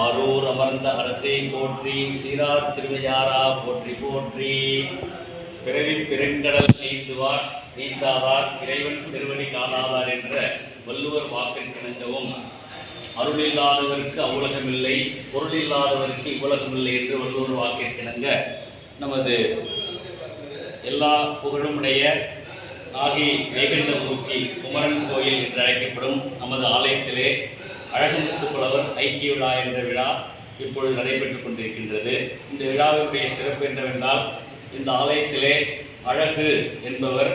ஆரூர் அமர்ந்த அரசே போற்றி சீரார் திருவையாரா போற்றி போற்றி. பிறவி பெருங்கடல் நீந்துவார் நீந்தாதார் இறைவன் திருவடி காணாதார் என்ற வள்ளுவர் வாக்கிற்கிணங்கவும் அருளில்லாதவருக்கு அவ்வுலகமில்லை பொருளில்லாதவருக்கு இவ்வுலகமில்லை என்று வள்ளுவர் வாக்கிற்கிணங்க நமது எல்லா புகழுமுடைய நாகை மேகண்டமூர்த்தி குமரன் கோயில் என்று அழைக்கப்படும் நமது ஆலயத்திலே அழகுமுத்து புலவர் ஐக்கிய விழா என்ற விழா இப்பொழுது நடைபெற்றுக் கொண்டிருக்கின்றது. இந்த விழாவினுடைய சிறப்பு என்னவென்றால் இந்த ஆலயத்திலே அழகு என்பவர்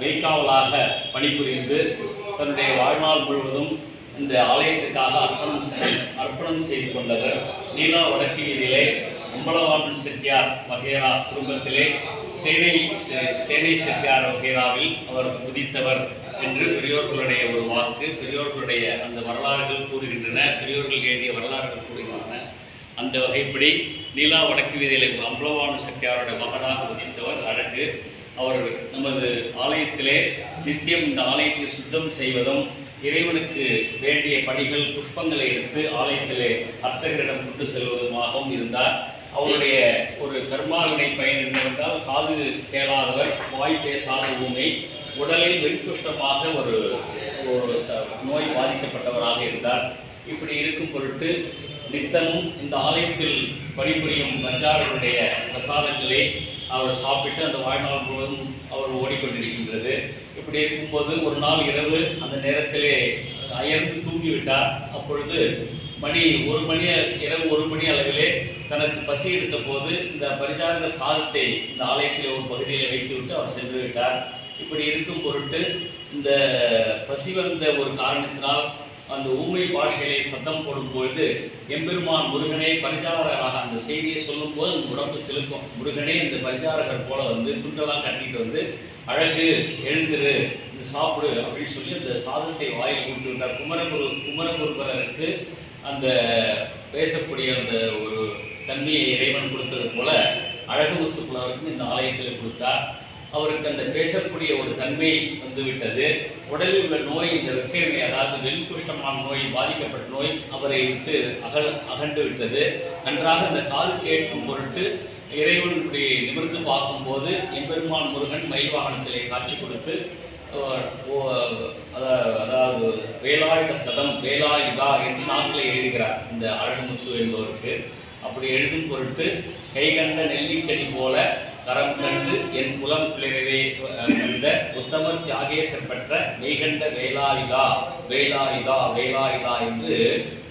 மெய்காவலாக பணிபுரிந்து தன்னுடைய வாழ்நாள் முழுவதும் இந்த ஆலயத்திற்காக அர்ப்பணம் அர்ப்பணம் செய்து கொண்டவர். நீலா வடக்கு வீதியிலே அம்பலவாமன் செட்டியார் வகைரா குடும்பத்திலே சேனை சேனை செட்டியார் வகைராவில் அவர் உதித்தவர் என்று பெரியோர்களுடைய ஒரு வாக்கு பெரியோர்களுடைய அந்த வரலாறுகள் கூறுகின்றன பெரியோர்கள் எழுதிய வரலாறுகள் கூறுகின்றன. அந்த வகைப்படி நீலா வடக்கு வீதியிலே அம்பலவான சக்தியாரோட மகனாக உதித்தவர் அழகு. அவர் நமது ஆலயத்திலே நித்தியம் இந்த ஆலயத்தை சுத்தம் செய்வதும் இறைவனுக்கு வேண்டிய பணிகள் புஷ்பங்களை எடுத்து ஆலயத்திலே அர்ச்சகரிடம் கொண்டு செல்வதுமாகவும் இருந்தார். அவருடைய ஒரு கர்மாவினை பயன் என்னவென்றால் காது கேளாதவர் வாய் பேசாத ஊமை உடலில் வெண்குஷ்டமாக ஒரு ஒரு ச- நோய் பாதிக்கப்பட்டவராக இருந்தார். இப்படி இருக்கும் பொருட்டு நித்தமும் இந்த ஆலயத்தில் பணிபுரியும் பஞ்சாரருடைய பிரசாதங்களே அவர் சாப்பிட்டு அந்த வாழ்நாள் முழுவதும் அவர் ஓடிக்கொண்டிருக்கின்றது. இப்படி இருக்கும்போது ஒரு நாள் இரவு அந்த நேரத்திலே அயர்ந்து தூங்கிவிட்டார். அப்பொழுது மணி ஒரு மணி இரவு ஒரு மணி அளவிலே தனக்கு பசி எடுத்த போது இந்த பரிசாரக சாதத்தை இந்த ஆலயத்தில் ஒரு பகுதியில் வைத்துவிட்டு அவர் சென்று விட்டார். இப்படி இருக்கும் பொருட்டு இந்த பசி வந்த ஒரு காரணத்தினால் அந்த ஊமை பாஷையிலே சத்தம் போடும்பொழுது எம்பெருமான் முருகனே பரிசாரகராக அந்த செய்தியை சொல்லும்போது அந்த உடம்பு செலுத்தும் முருகனே இந்த பரிஞ்சாரகர் போல வந்து துண்டெல்லாம் கட்டிட்டு வந்து அழகு எழுந்துரு இது சாப்பிடு அப்படின்னு சொல்லி அந்த சாதத்தை வாயில் கொடுத்துருந்தார் குமரகுரு குமரகுருபரருக்கு அந்த பேசக்கூடிய அந்த ஒரு தன்மையை இறைவன் கொடுத்தது போல அழகுமுத்து புலவருக்கும் இந்த ஆலயத்தில் கொடுத்தார். அவருக்கு அந்த பேசக்கூடிய ஒரு தன்மை வந்துவிட்டது. உடலில் உள்ள நோய் இந்த வெக்கைமை அதாவது வெண்குஷ்டமான நோய் பாதிக்கப்பட்ட நோய் அவரை விட்டு அகல் அகண்டு விட்டது. நன்றாக அந்த காது கேட்கும் பொருட்டு இறைவன் இப்படி நிமிர்ந்து பார்க்கும்போது எம்பெருமான் முருகன் மயில் வாகனத்திலே காட்சி கொடுத்து அதா- அதாவது வேலாயுத சதம் வேலாயுதா என்று நாட்களை எழுதுகிறார் இந்த அழகுமுத்து என்பவருக்கு. அப்படி எழுதும் பொருட்டு கை கண்ட நெல்லிக்கனி போல கரம் கண்டு என் புலம் குளிரவே வந்த உத்தமர் தியாகேசர் பெற்ற மெய்கண்ட வேலாயுதா வேலாயுதா வேலாயுதா என்று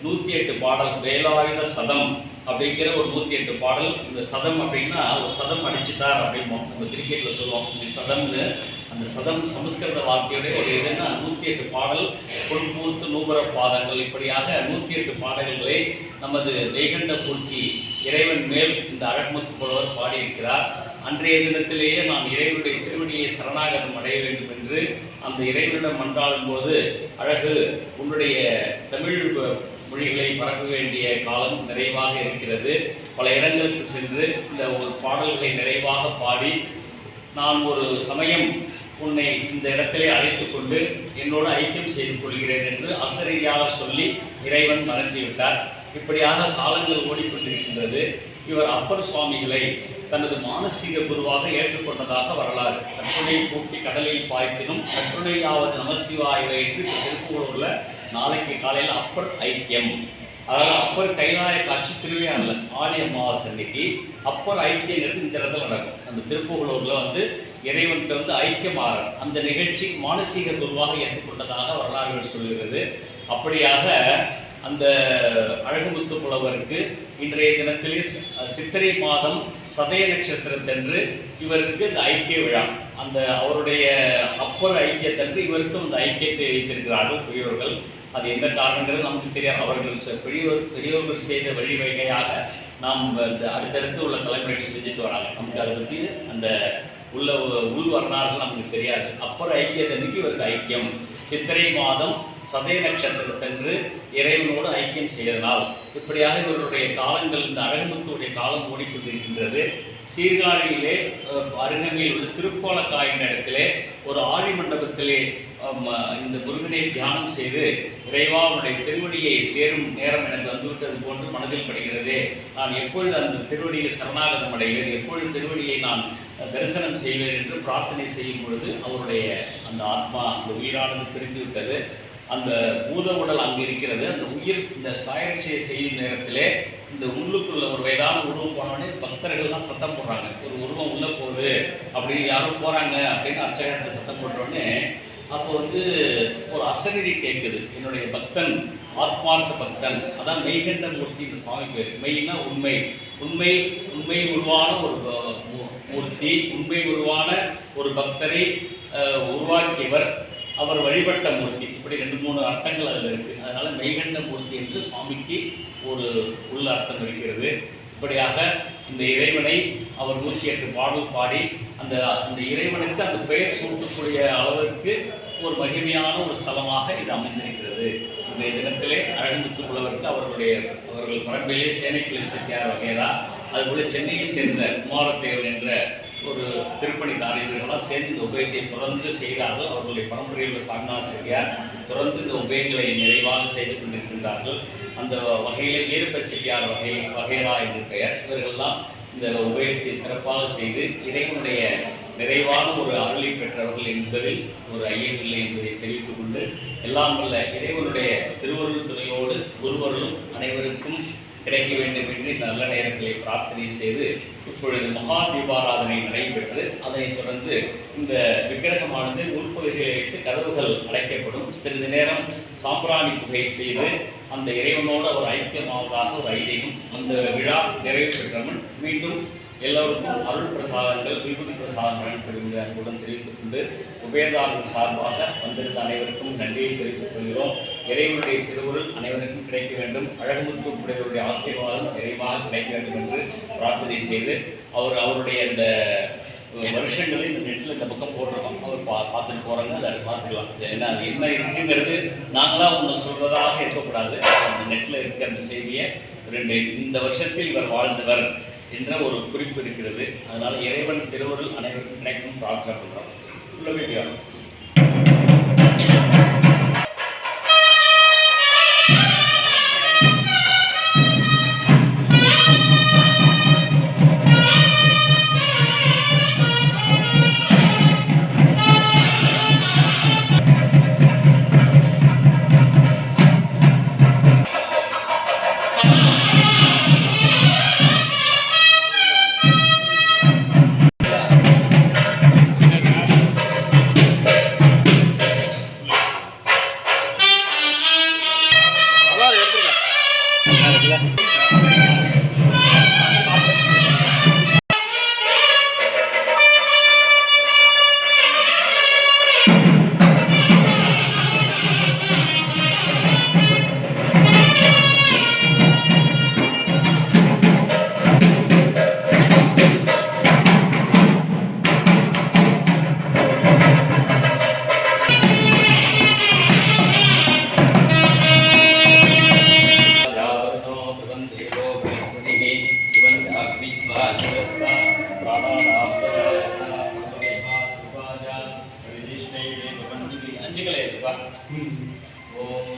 நூற்றி எட்டு பாடல் வேலாயுத சதம் அப்படிங்கிற ஒரு நூற்றி எட்டு பாடல். இந்த சதம் அப்படின்னா ஒரு சதம் அடிச்சுட்டார் அப்படிம்போம் நம்ம கிரிக்கெட்டில் சொல்லுவோம். இந்த சதம்னு அந்த சதம் சமஸ்கிருத வார்த்தையுடைய ஒரு இதுன்னா நூற்றி எட்டு பாடல் பொன்பூர்த்து நூபர பாதங்கள். இப்படியாக நூற்றி எட்டு பாடல்களை நமது வெய்கண்ட பூர்த்தி இறைவன் மேல் இந்த அழகுமுத்து புலவர் பாடியிருக்கிறார். அன்றைய தினத்திலேயே நான் இறைவனுடைய திருவடியை சரணாகதம் அடைய வேண்டும் என்று அந்த இறைவனிடம் மன்றாடும் போது அழகு உன்னுடைய தமிழ் மொழிகளை பரப்ப வேண்டிய காலம் நிறைவாக இருக்கிறது. பல இடங்களுக்கு சென்று இந்த ஒரு பாடல்களை நிறைவாக பாடி நான் ஒரு சமயம் உன்னை இந்த இடத்திலே அழைத்து கொண்டு என்னோடு ஐக்கியம் செய்து கொள்கிறேன் என்று அசரீதியாக சொல்லி இறைவன் மறந்துவிட்டார். இப்படியாக காலங்கள் ஓடிக்கொண்டிருக்கின்றது. இவர் அப்பர் சுவாமிகளை தனது மானசீக குருவாக ஏற்றுக்கொண்டதாக வரலாறு. கற்றுணை பூட்டி கடலில் பாய்த்தினும் கற்றுணையாவது நமசிவாயுவை என்று திருப்பூரூரில் நாளைக்கு காலையில் அப்பர் ஐக்கியம். அதாவது அப்பர் கைலாய காட்சி திருவையாறுல ஆடி அமாவாசை அன்னைக்கு அப்பர் ஐக்கியங்கிறது இந்த இடத்துல நடக்கும். அந்த திருப்புகலூர்ல வந்து இறைவன்கிட்ட வந்து ஐக்கியமாறார் அந்த நிகழ்ச்சி மானசீக குருவாக ஏற்றுக்கொண்டதாக வரலாறுகள் சொல்கிறது. அப்படியாக அந்த அழகுமுத்து புலவருக்கு இன்றைய தினத்திலே சித்திரை மாதம் சதய நட்சத்திரத்தன்று இவருக்கு இந்த ஐக்கிய விழா. அந்த அவருடைய அப்பர் ஐக்கியத்தன்று இவருக்கும் அந்த ஐக்கியத்தை வைத்திருக்கிறார்கள் பெரியோர்கள். அது என்ன காரணங்கிறது நமக்கு தெரியாது. அவர்கள் செ- பெரியோர் பெரியோர்கள் செய்த வழிவகையாக நாம் இந்த அடுத்தடுத்து உள்ள தலைமுறைகள் செஞ்சுட்டு வராங்க. நமக்கு அதை பற்றி அந்த உள்ள உள் வரலாறுகள் நமக்கு தெரியாது. அப்பர் ஐக்கியத்தன்னைக்கு இவருக்கு ஐக்கியம். சித்திரை மாதம் சதய நட்சத்திரத்தன்று இறைவனோடு ஐக்கியம் செய்தனால் இப்படியாக இவருடைய காலங்கள் இந்த அழகுமுத்துடைய காலம் ஓடிக்கொண்டிருக்கின்றது. சீர்காழியிலே அருகமையில் உள்ள திருக்கோலக்காயின் இடத்திலே ஒரு ஆழி மண்டபத்திலே இந்த முருகனை தியானம் செய்து இறைவா அவனுடைய திருவடியை சேரும் நேரம் எனக்கு வந்துவிட்டது போன்று மனதில் படுகிறது. நான் எப்பொழுது அந்த திருவடியை சரணாகதம் அடைவேன்? எப்பொழுது திருவடியை நான் தரிசனம் செய்வேன் என்று பிரார்த்தனை செய்யும் பொழுது அவருடைய அந்த ஆத்மா அந்த உயிரானது பிரிந்து விட்டது அந்த பூத உடல் அங்கு இருக்கிறது. அந்த உயிர் இந்த சாயற்சியை செய்யும் நேரத்திலே இந்த உள்ளுக்குள்ள ஒரு வயதான உருவம் போனோடனே பக்தர்கள்லாம் சத்தம் போடுறாங்க. ஒரு உருவம் உள்ளே போகுது அப்படின்னு யாரும் போகிறாங்க அப்படின்னு அர்ச்சகர்கிட்ட சத்தம் போடுறோடனே அப்போ வந்து ஒரு அசரீரி கேட்குது. என்னுடைய பக்தன் ஆத்மார்த்த பக்தன். அதான் மெய்கண்ட மூர்த்தி இந்த சுவாமி பேர். மெய்னா உண்மை. உண்மை உண்மை உருவான ஒரு மூர்த்தி உண்மை உருவான ஒரு பக்தரை உருவாக்கியவர். அவர் வழிபட்ட மூர்த்தி. இப்படி ரெண்டு மூணு அர்த்தங்கள் அதில் இருக்குது அதனால் மெய்கண்ட மூர்த்தி என்று சுவாமிக்கு ஒரு உள்ள அர்த்தம் இருக்கிறது. இப்படியாக இந்த இறைவனை அவர் நூற்றி எட்டு பாடல் பாடி அந்த அந்த இறைவனுக்கு அந்த பெயர் சூட்டக்கூடிய அளவிற்கு ஒரு மகிமையான ஒரு ஸ்தலமாக இது அமைந்திருக்கிறது. இன்றைய தினத்திலே அழகுமுத்து புலவருக்கு அவர்களுடைய அவர்கள் பரம்பிலே சேனைக்குழி செட்டியார் வகையரா அதுபோல சென்னையை சேர்ந்த குமாரத்தேவன் என்ற ஒரு திருப்பணி இவர்களெல்லாம் சேர்ந்து இந்த உபயத்தை தொடர்ந்து செய்கிறார்கள். அவர்களுடைய பரம்பரையில் உள்ள சாமிநாத செட்டியார் தொடர்ந்து இந்த உபயங்களை நிறைவாக செய்து கொண்டிருக்கின்றார்கள். அந்த வகையிலே வீரப்ப செட்டியார் வகை வகையரா என்று பெயர். இவர்கள்லாம் இந்த உபயத்தை சிறப்பாக செய்து இறைவனுடைய நிறைவான ஒரு அருளை பெற்றவர்கள் என்பதில் ஒரு ஐயமில்லை என்பதை தெரிவித்துக் கொண்டு எல்லாம் வல்ல இறைவனுடைய திருவருள் துணையோடு குருவருளும் அனைவருக்கும் கிடைக்க வேண்டும் என்று இந்த நல்ல நேரத்திலே பிரார்த்தனை செய்து இப்பொழுது மகா தீபாராதனை நடைபெற்று அதனைத் தொடர்ந்து இந்த விக்கிரகமானது உள்பகுதியை வைத்து கதவுகள் அடைக்கப்படும். சிறிது நேரம் சாம்பிராணி புகை செய்து அந்த இறைவனோடு ஒரு ஐக்கியமாவதாக ஒரு ஐதீகம் அந்த விழா நிறைவு பெற்றவன் மீண்டும் எல்லோருக்கும் அருள் பிரசாதங்கள் விபூதி பிரசாதங்கள் வழங்கப்படுகின்ற அன்புடன் தெரிவித்துக் கொண்டு உபயதாரர்கள் சார்பாக வந்திருந்த அனைவருக்கும் நன்றியை தெரிவித்துக் கொள்கிறோம். இறைவனுடைய திருவுருள் அனைவருக்கும் கிடைக்க வேண்டும். அழகுமுத்து உடையவருடைய ஆசீர்வாதம் நிறைவாக கிடைக்க வேண்டும் என்று பிரார்த்தனை செய்து அவர் அவருடைய அந்த வருஷங்களை இந்த நெட்டில் இந்த பக்கம் போட்டிருக்கோம். அவர் பா பார்த்துட்டு போகிறாங்க அதை பார்த்துக்கலாம். ஏன்னா அது என்ன இருக்குங்கிறது நாங்களாக ஒன்று சொல்வதாக இருக்கக்கூடாது. அந்த நெட்டில் இருக்க அந்த செய்தியை ரெண்டு இந்த வருஷத்தில் இவர் வாழ்ந்தவர் என்ற ஒரு குறிப்பு இருக்கிறது. அதனால் இறைவன் திருவருள் அனைவரும் கிடைக்கும் பிரார்த்தனை பண்ணுறோம் உள்ள போய் lên తీగలేదు. ఓం